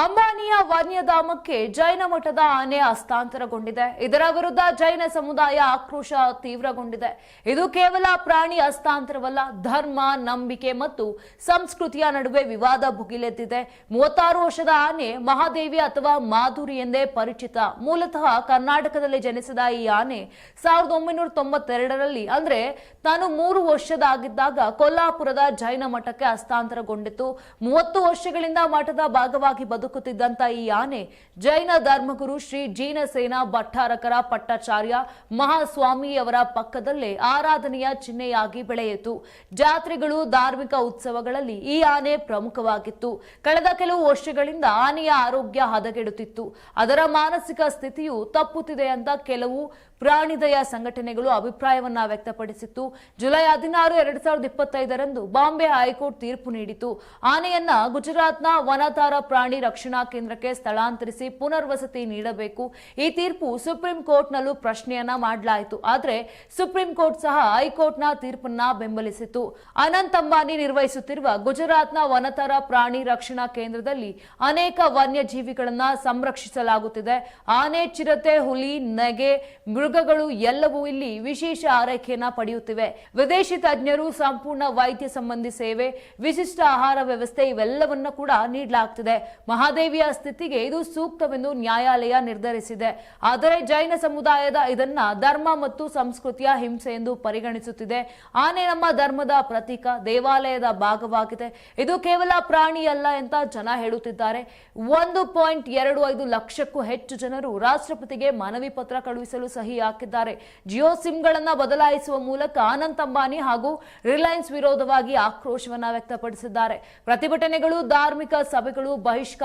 ಅಂಬಾನಿಯ ವನ್ಯಧಾಮಕ್ಕೆ ಜೈನ ಮಠದ ಆನೆ ಹಸ್ತಾಂತರಗೊಂಡಿದೆ. ಇದರ ವಿರುದ್ಧ ಜೈನ ಸಮುದಾಯ ಆಕ್ರೋಶ ತೀವ್ರಗೊಂಡಿದೆ. ಇದು ಕೇವಲ ಪ್ರಾಣಿ ಹಸ್ತಾಂತರವಲ್ಲ, ಧರ್ಮ, ನಂಬಿಕೆ ಮತ್ತು ಸಂಸ್ಕೃತಿಯ ನಡುವೆ ವಿವಾದ ಭುಗಿಲೆದ್ದಿದೆ. ಮೂವತ್ತಾರು ವರ್ಷದ ಆನೆ ಮಹಾದೇವಿ ಅಥವಾ ಮಾಧುರಿ ಎಂದೇ ಪರಿಚಿತ. ಮೂಲತಃ ಕರ್ನಾಟಕದಲ್ಲಿ ಜನಿಸಿದ ಈ ಆನೆ ಸಾವಿರದ ಒಂಬೈನೂರ ತೊಂಬತ್ತೆರಡರಲ್ಲಿ ಅಂದ್ರೆ ತಾನು ಮೂರು ವರ್ಷದಾಗಿದ್ದಾಗ ಕೊಲ್ಲಾಪುರದ ಜೈನ ಮಠಕ್ಕೆ ಹಸ್ತಾಂತರಗೊಂಡಿತು ಮೂವತ್ತು ವರ್ಷಗಳಿಂದ ಮಠದ ಭಾಗವಾಗಿ ಬದುಕುತ್ತಿದ್ದಂತ ಈ ಆನೆ ಜೈನ ಧರ್ಮಗುರು ಶ್ರೀ ಜೀನಸೇನ ಭಟ್ಟಾರಕರ ಪಟ್ಟಾಚಾರ್ಯ ಮಹಾಸ್ವಾಮಿಯವರ ಪಕ್ಕದಲ್ಲೇ ಆರಾಧನೆಯ ಚಿಹ್ನೆಯಾಗಿ ಬೆಳೆಯಿತು. ಜಾತ್ರೆಗಳು, ಧಾರ್ಮಿಕ ಉತ್ಸವಗಳಲ್ಲಿ ಈ ಆನೆ ಪ್ರಮುಖವಾಗಿತ್ತು. ಕಳೆದ ಕೆಲವು ವರ್ಷಗಳಿಂದ ಆನೆಯ ಆರೋಗ್ಯ ಹದಗೆಡುತ್ತಿತ್ತು. ಅದರ ಮಾನಸಿಕ ಸ್ಥಿತಿಯು ತಪ್ಪುತ್ತಿದೆ ಅಂತ ಕೆಲವು ಪ್ರಾಣಿದಯ ಸಂಘಟನೆಗಳು ಅಭಿಪ್ರಾಯವನ್ನ ವ್ಯಕ್ತಪಡಿಸಿತ್ತು. ಜುಲೈ ಹದಿನಾರು, ಎರಡ್ ಸಾವಿರದ ಇಪ್ಪತ್ತೈದರಂದು ಬಾಂಬೆ ಹೈಕೋರ್ಟ್ ತೀರ್ಪು ನೀಡಿತು. ಆನೆಯನ್ನ ಗುಜರಾತ್ನ ವನತಾರ ಪ್ರಾಣಿ ರಕ್ಷಣಾ ಕೇಂದ್ರಕ್ಕೆ ಸ್ಥಳಾಂತರಿಸಿ ಪುನರ್ವಸತಿ ನೀಡಬೇಕು. ಈ ತೀರ್ಪು ಸುಪ್ರೀಂ ಕೋರ್ಟ್ನಲ್ಲೂ ಪ್ರಶ್ನೆಯನ್ನ ಮಾಡಲಾಯಿತು. ಆದರೆ ಸುಪ್ರೀಂ ಕೋರ್ಟ್ ಸಹ ಹೈಕೋರ್ಟ್ನ ತೀರ್ಪನ್ನ ಬೆಂಬಲಿಸಿತು ಅನಂತ್ ಅಂಬಾನಿ ನಿರ್ವಹಿಸುತ್ತಿರುವ ಗುಜರಾತ್ನ ವನತರ ಪ್ರಾಣಿ ರಕ್ಷಣಾ ಕೇಂದ್ರದಲ್ಲಿ ಅನೇಕ ವನ್ಯಜೀವಿಗಳನ್ನ ಸಂರಕ್ಷಿಸಲಾಗುತ್ತಿದೆ. ಆನೆ, ಚಿರತೆ, ಹುಲಿ, ನಗೆ, ಮೃಗಗಳು ಎಲ್ಲವೂ ಇಲ್ಲಿ ವಿಶೇಷ ಆರೈಕೆಯನ್ನ ಪಡೆಯುತ್ತಿವೆ. ವಿದೇಶಿ ತಜ್ಞರು ಸಂಪೂರ್ಣ ವೈದ್ಯ ಸಂಬಂಧಿ ಸೇವೆ, ವಿಶಿಷ್ಟ ಆಹಾರ ವ್ಯವಸ್ಥೆ ಇವೆಲ್ಲವನ್ನ ಕೂಡ ನೀಡಲಾಗ್ತಿದೆ. ಮಹಾದೇವಿಯ ಸ್ಥಿತಿಗೆ ಇದು ಸೂಕ್ತವೆಂದು ನ್ಯಾಯಾಲಯ ನಿರ್ಧರಿಸಿದೆ. ಆದರೆ ಜೈನ ಸಮುದಾಯದ ಇದನ್ನ ಧರ್ಮ ಮತ್ತು ಸಂಸ್ಕೃತಿಯ ಹಿಂಸೆ ಎಂದು ಪರಿಗಣಿಸುತ್ತಿದೆ. ಆನೆ ನಮ್ಮ ಧರ್ಮದ ಪ್ರತೀಕ, ದೇವಾಲಯದ ಭಾಗವಾಗಿದೆ. ಇದು ಕೇವಲ ಪ್ರಾಣಿ ಅಲ್ಲ ಅಂತ ಜನ ಹೇಳುತ್ತಿದ್ದಾರೆ. ಒಂದು ಪಾಯಿಂಟ್ ಎರಡು ಐದು ಲಕ್ಷಕ್ಕೂ ಹೆಚ್ಚು ಜನರು ರಾಷ್ಟ್ರಪತಿಗೆ ಮನವಿ ಪತ್ರ ಕಳುಹಿಸಲು ಸಹಿ ಹಾಕಿದ್ದಾರೆ. ಜಿಯೋ ಸಿಮ್ಗಳನ್ನ ಬದಲಾಯಿಸುವ ಮೂಲಕ ಆನಂದ್ ಅಂಬಾನಿ ಹಾಗೂ ರಿಲಯನ್ಸ್ ವಿರೋಧವಾಗಿ ಆಕ್ರೋಶವನ್ನ ವ್ಯಕ್ತಪಡಿಸಿದ್ದಾರೆ. ಪ್ರತಿಭಟನೆಗಳು ಧಾರ್ಮಿಕ ಸಭೆಗಳು, ಬಹಿಷ್ಕಾರ